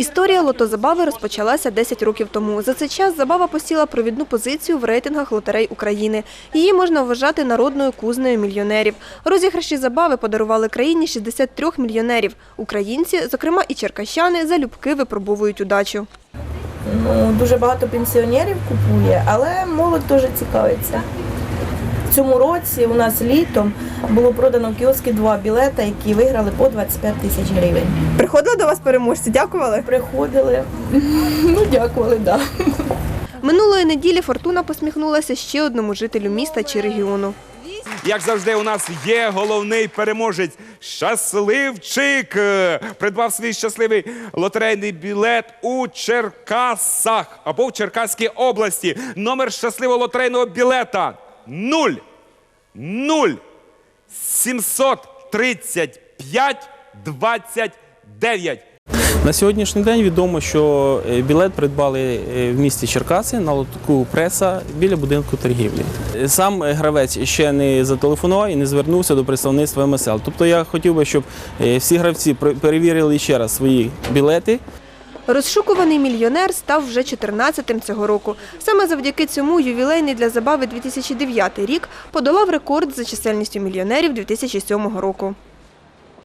Історія лотозабави розпочалася 10 років тому. За цей час забава посіла провідну позицію в рейтингах лотерей України. Її можна вважати народною кузнею мільйонерів. Розіграші забави подарували країні 63 мільйонерів. Українці, зокрема і черкащани, залюбки випробовують удачу. Ну, дуже багато пенсіонерів купує, але молодь теж цікавиться. В цьому році у нас літом було продано в кіоскі два білета, які виграли по 25 тисяч гривень. Приходили до вас переможці, дякували. Приходили, ну дякували, так. Да. Минулої неділі Фортуна посміхнулася ще одному жителю міста чи регіону. Як завжди, у нас є головний переможець. Щасливчик Е, придбав свій щасливий лотерейний білет у Черкасах або в Черкаській області. Номер щасливого лотерейного білета 0 0 735 29. На сьогоднішній день відомо, що е, білет придбали е, в місті Черкаси на лотку преса біля будинку торгівлі. Сам гравець ще не зателефонував і не звернувся до представництва МСЛ. Тобто я хотів би, щоб е, всі гравці пер- перевірили ще раз свої білети. Розшукуваний мільйонер став вже 14-тим цього року. Саме завдяки цьому ювілейний для забави 2009 рік подолав рекорд за чисельністю мільйонерів 2007 року.